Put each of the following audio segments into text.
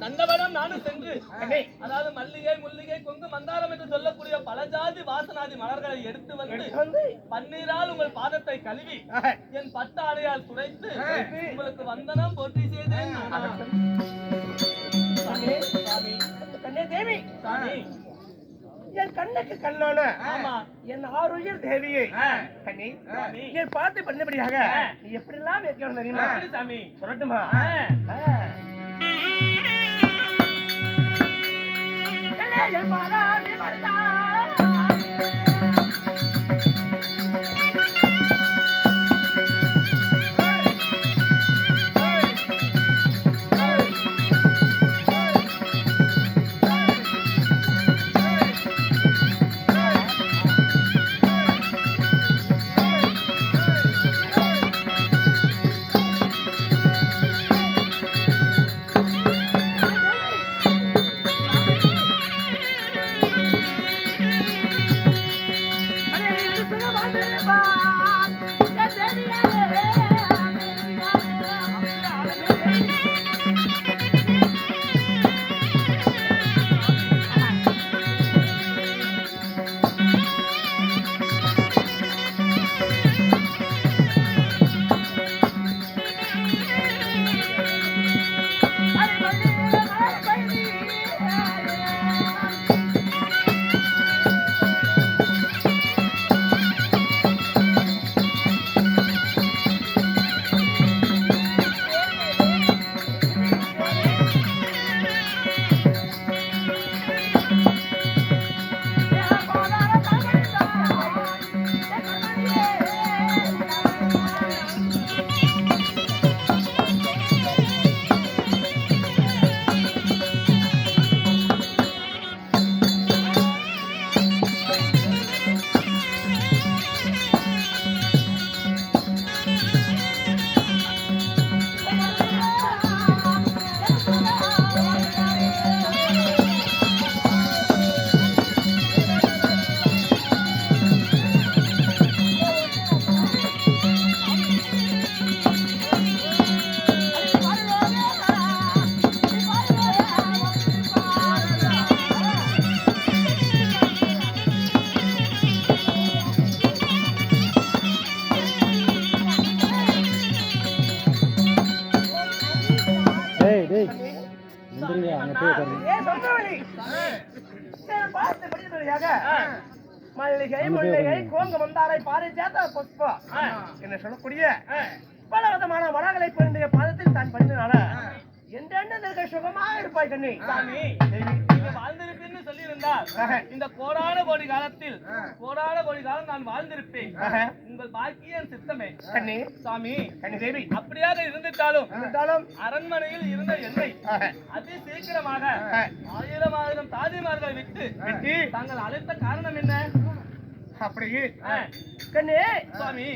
நந்தவனம் நானும் சென்று. அதாவது மல்லிகை முல்லிகை கொங்கு மந்தாரம் என்று சொல்லக்கூடிய பல ஜாதி வாசனாதி மலர்களை எடுத்து வந்து பன்னீரால் உங்கள் பாதத்தை கழுவி என் பட்டு ஆடையால் துடைத்து உங்களுக்கு வந்தனம் போட்டி செய்தேன். தேவி. என் கண்ணுக்கு கண்ணான என் ஆரோக்கியம் தேவியை. கண்ணி என் பார்த்து பண்ணபடியாக நீ எப்படிலாம் வைக்கணும் தெரியுமா? சொல்லட்டுமா? ஆ. ஆ. மல்லிகை முல்லிகை கோங்கு மந்தாரை பாரிஜாத புஷ்பம் என்ன சொல்லக்கூடிய? பல விதமான மரங்களை பொருந்திய பாதத்தில் தான் படிந்தனால என்றென்ன சுகமாக இருப்பாய் கண்ணி? வாழ்ந்திருப்பீன்னு சொல்லியிருந்தால். இந்த கோடான கோடி காலத்தில் கோடான கோடி காலம் நான் வாழ்ந்திருப்பேன். உங்கள் பாக்கியம் சித்தமே. கண்ணி. சாமி. கண்ணி தேவி. அப்படியாக இருந்துட்டாலும் இருந்தாலும் அரண்மனையில் இருந்த என்னை. அதி சீக்கிரமாக. ஆயிரம் ஆயிரம் தாதிமார்களை விட்டு வெட்டி. தாங்கள் அழைத்த காரணம் என்ன? அப்படி ஆ, கண்ணி சுவாமி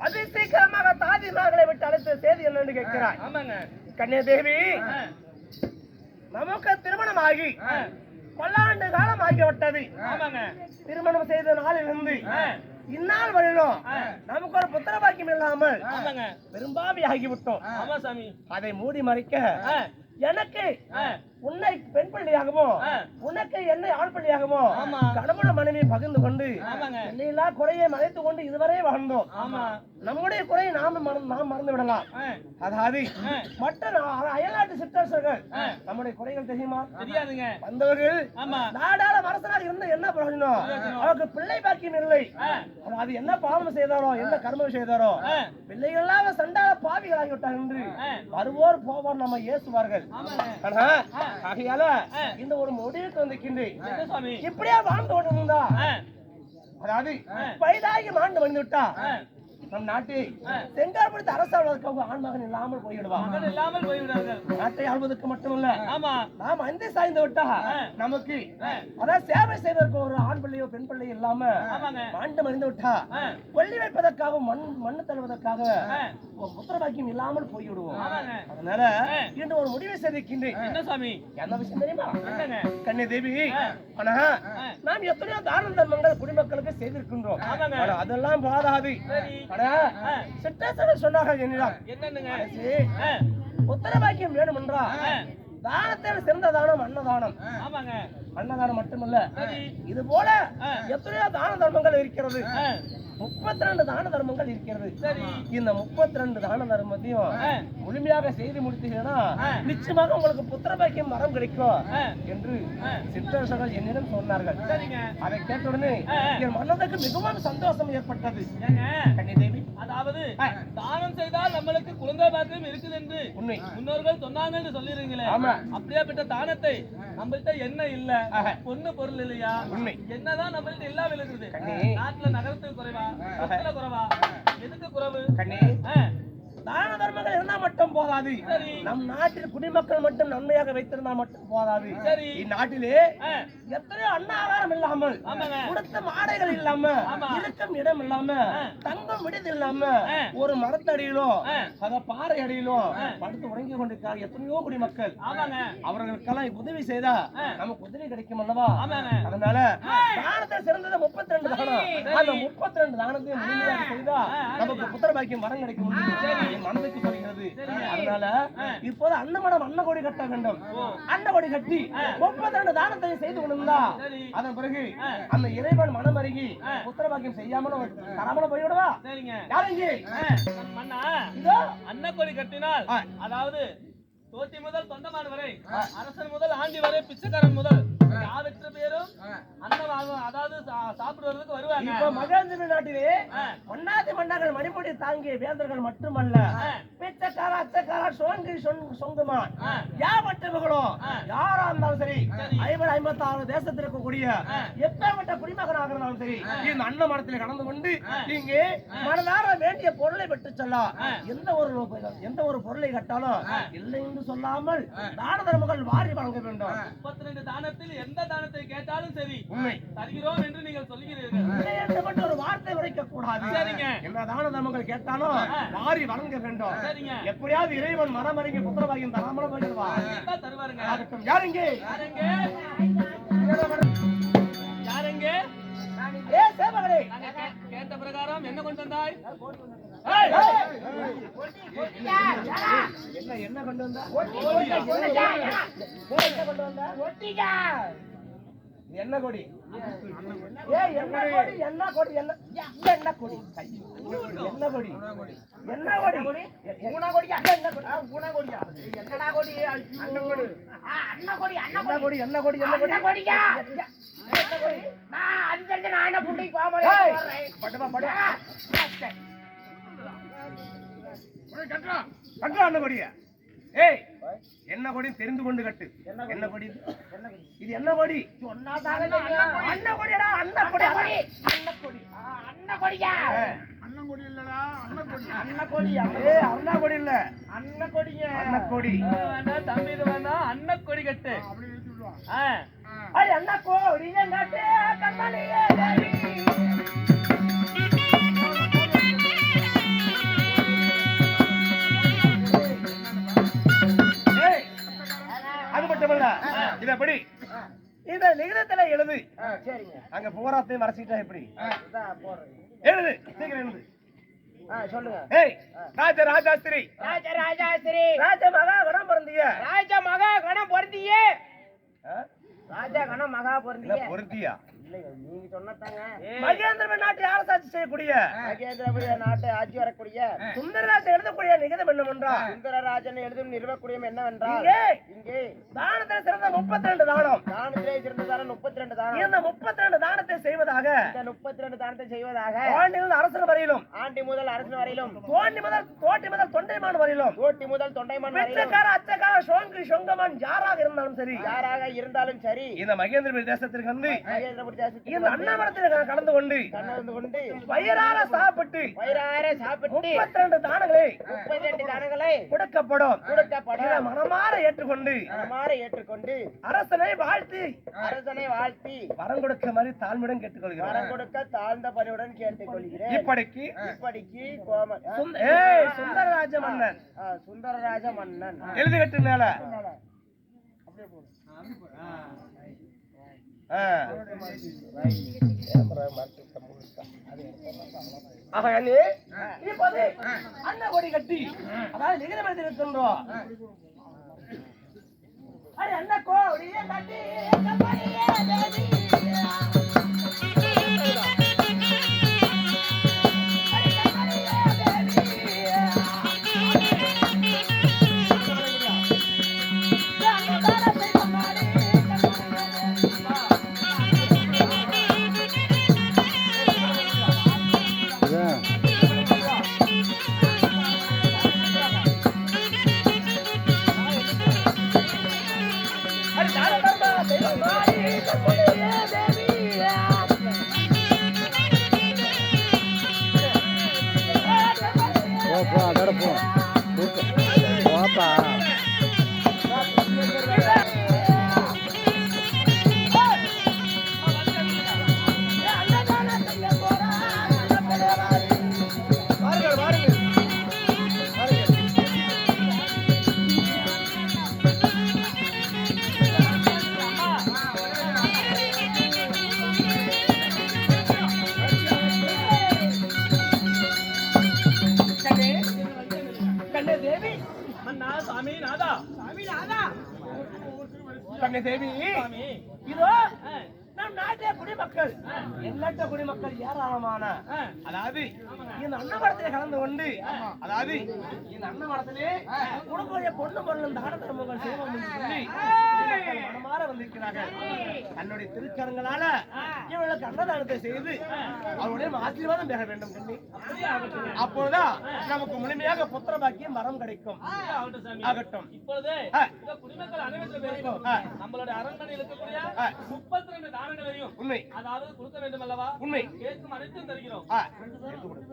அதி சீக்கிரமாக தாதி மகளை விட்டு அழைத்த செய்தி என்னன்னு கேட்கிறாய். ஆமாங்க. கண்ணே தேவி நமக்கு திருமணம் ஆகி பல்லாண்டு காலம் ஆகிவிட்டது ஆமாங்க. திருமணம் செய்த நாளிலிருந்து இந்நாள் வரையிலும். நமக்கு ஒரு புத்திர பாக்கியம் இல்லாமல் பெரும்பாவி ஆகிவிட்டோம் அதை மூடி மறைக்க எனக்கு உன்னை பெண் பிள்ளையாகவும். உனக்கு என்னை ஆண் பிள்ளையாகவும் ஆமா. கணவன் மனைவி பகிர்ந்து கொண்டு எல்லையில்லா குறையை மறைத்து கொண்டு இதுவரை வாழ்ந்தோம். நம்முடைய குறையை நாம நாம் மறந்து விடலாம். அதாவது மற்ற அயல்நாட்டு சிற்றரசர்கள். நம்முடைய குறைகள் தெரியுமா? தெரியாதுங்க. வந்தவர்கள் நாடாள அரசனாக இருந்த என்ன பிரயோஜனம்? அவருக்கு பிள்ளை பாக்கியம் இல்லை. அது என்ன பாவம் செய்தாரோ என்ன கர்மம் செய்தாரோ? ஆ, பிள்ளைகள் எல்லாம் சண்டாள பாவிகளாகி விட்டார் என்று. வருவோர் போவோர் நம்ம ஏசுவார்கள் ஆனா ஆகையால. இந்த ஒரு முடிவுக்கு சுவாமி இப்படியே வாழ்ந்து கொண்டிருந்தா ஆ, அதாவது. வயதாகி மாண்டு வந்து விட்டா நம் நாட்டை ஆ. செங்கார்படுத்த அரசாளுக்கு ஆண் மகன் இல்லாமல் போய்விடுவான் இல்லாமல் போய்விடார்கள் நாட்டை ஆள்வதற்கு மட்டுமல்ல ஆமா. நாம் அந்தி சாய்ந்து விட்டா. நமக்கு. அதாவது சேவை செய்வதற்கு ஒரு ஆண் பிள்ளையோ பெண் பிள்ளையோ இல்லாம மாண்டு மறிந்து விட்டா கொல்லி வைப்பதற்காக மண் மண்ணு தள்ளுவதற்காக ஆ, ஒரு புத்திர பாக்கியம் இல்லாமல் போய்விடுவோம். அதனால. இன்று ஒரு முடிவை செய்திருக்கின்றேன். என்ன சுவாமி என்ன விஷயம் தெரியுமா? கண்ணி தேவி. ஆனா. நாம் எத்தனையோ தான தர்மங்கள் குடிமக்களுக்கு செய்திருக்கின்றோம். அதெல்லாம் போதாது ஆனா சொன்னார்கள் என்னிடம் என்னன்னுங்க? பாக்கியம் வேணும் என்றா? ஆ. தானத்தில் சிறந்த தானம் அன்னதானம். அன்னதானம் மட்டுமல்ல இது போல. எத்தனையோ தான தர்மங்கள் இருக்கிறது. முப்பத்தி ரெண்டு தான தர்மங்கள் இருக்கிறது. சரி. இந்த முப்பத்தி ரெண்டு தான தர்மத்தையும் முழுமையாக செய்து முடித்தீங்கன்னா. நிச்சயமாக உங்களுக்கு புத்திர பாக்கியம் மரம் கிடைக்கும் என்று. சிற்றரசர்கள் என்னிடம் சொன்னார்கள். அதை கேட்ட உடனே. என் மனதுக்கு மிகவும் சந்தோஷம் ஏற்பட்டது. அதாவது. தானம் செய்தால் நம்மளுக்கு குழந்தை பாக்கியம் இருக்குது என்று உண்மை. முன்னோர்கள் சொன்னாங்க என்று சொல்லிருங்களே. அப்படியாப்பட்ட தானத்தை நம்மள்ட்ட என்ன இல்ல. பொண்ணு பொருள் இல்லையா? உண்மை. என்னதான் நம்மள்ட்ட விழுகுது கண்ணே. நாட்டுல நகரத்துக்கு குறைவா? குறைவா? எதுக்கு குறைவு? கண்ணே. ஆ, தான தர்மங்கள் இருந்தா மட்டும் போதாது. நம் நாட்டில் குடிமக்கள் மட்டும் நன்மையாக வைத்திருந்தா மட்டும் போதாது. இந்நாட்டிலே எத்தனையோ அன்னாகாரம் இல்லாமல் கொடுத்த மாடைகள் இல்லாம. இருக்கும் இடம் இல்லாம. தங்கும் விடுதி இல்லாம. ஒரு மரத்தடியிலும். அத பாறை அடியிலும். படுத்து உறங்கி கொண்டிருக்காங்க எத்தனையோ குடிமக்கள். அவர்களுக்கெல்லாம் உதவி செய்தா. நமக்கு உதவி கிடைக்கும் அல்லவா அதனால தானத்தை சிறந்தது முப்பத்தி ரெண்டு தானம் அந்த முப்பத்தி ரெண்டு தானத்தையும் முழுமையாக செய்தா. நமக்கு புத்திர பாக்கியம் வரம் கிடைக்கும் மனதுக்கு சரிங்க. அதனால. இப்போது அன்னமடம் அன்னகோடி கட்ட வேண்டும் ஓ. அன்னகோடி கட்டி முப்பத்தி ரெண்டு தானத்தையும் செய்து கொண்டிருந்தா அதன் பிறகு. அந்த இறைவன் மனமருகி ஆ. புத்திர பாக்கியம் செய்யாமல் தராமல போய்விடுவா இதோ அன்னக்கொடி கட்டினால். அதாவது தோட்டி முதல் தொண்டமான் வரை அரசன் முதல் ஆண்டி வரை பிச்சைக்காரன் முதல். யாவற்று பேரும் அன்னம் ஆகும் அதாவது சாப்பிடுவதற்கு வருவாங்க. இப்ப மகேந்திர நாட்டிலே ஆ. மன்னாதி மன்னர்கள் மணிமுடி தாங்கிய வேந்தர்கள் மட்டுமல்ல. பிச்சைக்கார அச்சக்கார சோங்கி சொங்குமான். யாவற்றவர்களும் ஆ. யாரா இருந்தாலும் சரி. ஐம்பது ஐம்பத்தி ஆறு தேசத்தில் இருக்கக்கூடிய. எப்பேற்பட்ட குடிமகனாக இருந்தாலும் சரி இந்த அன்ன மரத்தில் கடந்து கொண்டு இங்கே மனதார வேண்டிய பொருளை பெற்று செல்ல. எந்த ஒரு எந்த ஒரு பொருளை கட்டாலும் இல்லை என்று சொல்லாமல் தான தர்மங்கள் வாரி வழங்க வேண்டும். முப்பத்தி ரெண்டு தானத்தில் எந்த தானத்தை கேட்டாலும் சரி உண்மை. தருகிறோம் என்று நீங்கள் சொல்கிறீர்கள் இல்லை என்று மட்டும் ஒரு வார்த்தை உரைக்க கூடாது. என்ன தான தர்மங்கள் கேட்டாலும் வாரி வழங்க வேண்டும். எப்படியாவது இறைவன் மனமறிங்க புத்திரவாகியம் தராமல போயிடுவா தருவாருங்க. யாருங்க? யாருங்க? யாருங்க? ஏ சேவகரே கேட்ட பிரகாரம் என்ன கொண்டு வந்தாய். என்ன என்ன கொண்டு வந்தா? என்ன கொண்டு வந்தா? என்ன கொடி? ஏய் என்ன கொடி? என்ன கொடி? என்ன என்ன கொடி? என்ன கொடி? என்ன கொடி? ஊனா கொடியா? என்ன கொடி? ஊனா கொடியா? என்னடா கொடி? அண்ணன் கொடி. அண்ணன் கொடி அண்ணன் கொடி. என்ன கொடி? என்ன கொடி? கொடியா? நான் அஞ்சு நான் என்ன புண்டி பாமரே படுவா படுவா கட்டுறா அண்ணன் கொடியா. ஏய் என்ன கொடி தெரிந்து கொண்டு கட்டு? என்ன கொடி? இது? என்ன கொடி? அண்ணன் கொடிடா அண்ணன் கொடி. அண்ணன் கொடி. அண்ணன் கொடியா? அண்ணன் கொடி இல்லடா அண்ணன் கொடி. அண்ணன் கொடியா ஏய் அண்ணன் கொடி. இல்ல. அண்ணன் கொடிங்க. அண்ணன் கொடி. வேண்டாம் தம்பி இது வேண்டாம் அன்ன கொடி கட்டு. ஆ, ஐய் அண்ணன் கொடி கட்டு அது மட்டுமல்ல இத எப்படி இந்த லிகிதத்துல எழுது. அங்க போராத்தையும் மறைச்சிட்டா எப்படி? எழுது. சீக்கிரம் எழுது. சொல்லுங்க. ஏய் ராஜ ராஜாஸ்திரி. ராஜ ராஜாஸ்திரி. ராஜ மகா கணம் பிறந்திய ராஜ மகா கணம் பொருந்தியே? ராஜ கணம் மகா பொருந்தியே. பொருந்தியா? இல்லைங்க நீங்க சொன்னதாங்க நாட்டை அரசாட்சி செய்யக்கூடிய மகேந்திரபுரிய நாட்டை ஆட்சி வரக்கூடிய சுந்தரராஜன் எழுதக்கூடிய நிகதம் என்னவென்றால்? சுந்தரராஜன் எழுதும் நிறுவக்கூடியம் என்னவென்றால்? இங்கே. தானத்தில் சிறந்த முப்பத்தி ரெண்டு தானம். தானத்திலே சிறந்த தானம் முப்பத்தி ரெண்டு தானம். இந்த முப்பத்தி ரெண்டு தானத்தை செய்வதாக? இந்த முப்பத்தி ரெண்டு தானத்தை செய்வதாக? பாண்டியில் அரசர் வரையிலும். ஆண்டி முதல் அரசு வரையிலும். தோண்டி முதல் தோட்டி முதல் தொண்டைமான் வரையிலும். கோட்டி முதல் தொண்டைமன் பிச்சைக்கார அச்சக்கார சோங்கு சொங்கமான் யாராக இருந்தாலும் சரி. யாராக இருந்தாலும் சரி. இந்த மகேந்திர தேசத்திற்கு வந்து மகேந்திரபுரி இந்த அண்ணாமரத்தில் கலந்து கொண்டு கலந்து கொண்டு வயிறார சாப்பிட்டு வயிறார சாப்பிட்டு முப்பத்தி ரெண்டு தானங்களை முப்பத்தி ரெண்டு தானங்களை கொடுக்கப்படும். கொடுக்கப்பட இதை மனமாற ஏற்றுக்கொண்டு மனமாற ஏற்றுக்கொண்டு அரசனை வாழ்த்தி அரசனை வாழ்த்தி வரம் கொடுக்க மாதிரி தாழ்மையுடன் கேட்டுக்கொள்கிறார் வரம் கொடுக்க தாழ்ந்த பணியுடன் கேட்டுக்கொள்கிறேன். இப்படிக்கு இப்படிக்கு கோம ஆ, சுந்த- ஏய் சுந்தரராஜ மன்னன். சுந்தரராஜ மன்னன். எழுதி கட்டு மேல. ஆ. ஆக, அண்ணே, இப்போது கொடி கட்டி. அதாவது லிகிதம் மனிதன் இருக்கின்றோம் அட என்ன கோடிய கட்டி. எண்ணற்ற குடிமக்கள் ஏராளமான. அதாவது இந்த அன்னமரத்திலே கலந்து கொண்டு அதாவது இந்த அன்னமரத்திலே உனக்குரிய பொண்ணு பொருளும் தான தர்மங்கள் செய்வோம் என்று சொல்லி குடிமக்கள் மனமாற வந்திருக்கிறார்கள். தன்னுடைய திருக்கரங்களால இவர்களுக்கு அன்னதானத்தை செய்து அவருடைய ஆசீர்வாதம் பெற வேண்டும். அப்பொழுதுதான் நமக்கு முழுமையாக புத்திர பாக்கியம் மரம் கிடைக்கும். ஆகட்டும் இப்பொழுது குடிமக்கள் அனைவரும். நம்மளுடைய அரண்மனையில் இருக்கக்கூடிய. முப்பத்தி ரெண்டு தானங்களையும் உண்மை. அதாவது கொடுக்க வேண்டும் அல்லவா உண்மை. கேட்கும் அனைத்தும் தருகிறோம். ஆ, எடுத்து கொடு.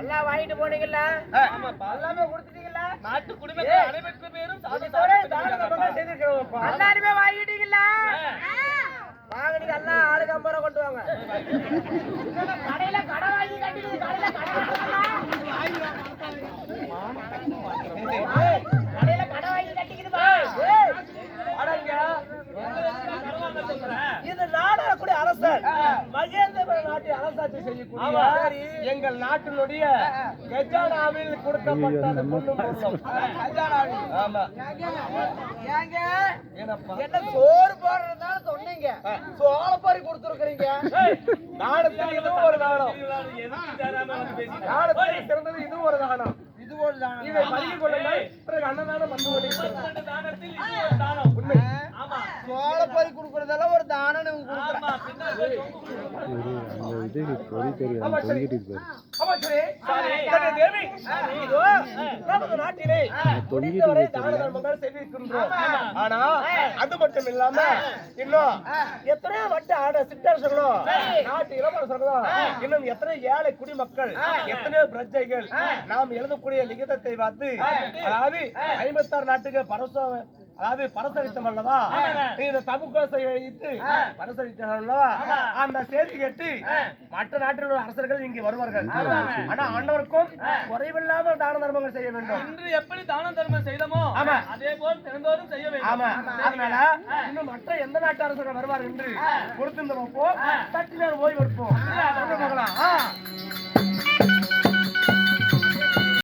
எல்லாம் வாங்கிட்டு போனீங்கல்ல? ஆமாப்பா எல்லாமே கொடுத்துட்டீங்கல்ல? நாட்டு குடிமக்கள் அனைவருக்கு பேரும் செய்திருக்கிறோம்ப்பா. எல்லாருமே வாங்கிட்டீங்களா வாங்கினீங்க எல்லாம் ஆளுக்கு ஐம்பது ரூபா கொண்டு வாங்க. கடையில கடை வாங்கி கட்டிடுது கடையில கடை அரசர். மகேந்திர நாட்டை அரசாட்சி செய்யக்கூடிய ஆமா. எங்கள் நாட்டினுடைய கஜானாவில் கொடுக்கப்பட்ட அந்த பொருளும். ஆமா. என்ன சோறு போடுறதுனால சொன்னீங்க. சோளப்பறி கொடுத்துருக்கீங்க நாடத்தில் இதுவும் ஒரு நாணம் நாடத்தில் சிறந்தது இதுவும் ஒரு நாணம் இது ஒரு தானம். இதை பழகிக் கொள்ளுங்கள். பிறகு அன்னதானம் வந்து இது தானம் உண்மை. ஆமா. சோளப்பறி கொடுக்கறதெல்லாம் ஒரு தானம் இது பொறி தெரியும் அது தொங்கிட்டு ஆனா மட்டும் இல்லாம இன்னும் எத்தனையோ வட்ட ஆட சிற்றரசர்களும் நாட்டு இளவரசர்களும் இன்னும் எத்தனை ஏழை குடிமக்கள் எத்தனையோ பிரஜைகள் நாம் எழுதக்கூடிய லிகிதத்தை பார்த்து அதாவது ஐம்பத்தாறு நாட்டுக்கு பரசம் அதாவது பரசரித்தம் அல்லவா? இந்த தமிழ்கோசை வைத்து பரசரித்தம் அல்லவா? அந்த செய்தி கேட்டு மற்ற நாட்டில் உள்ள அரசர்கள் இங்கே வருவார்கள். ஆனா ஆண்டவருக்கும் குறைவில்லாம தான தர்மங்கள் செய்ய வேண்டும். இன்று எப்படி தான தர்மம் செய்தோமோ ஆமா. அதே போல் தினந்தோறும் செய்ய வேண்டும். ஆமா. அதனால இன்னும் மற்ற எந்த நாட்டு அரசர்கள் வருவார் என்று பொறுத்திருந்த வைப்போம் தட்டினர் ஓய்வு எடுப்போம் போகலாம் ஆ.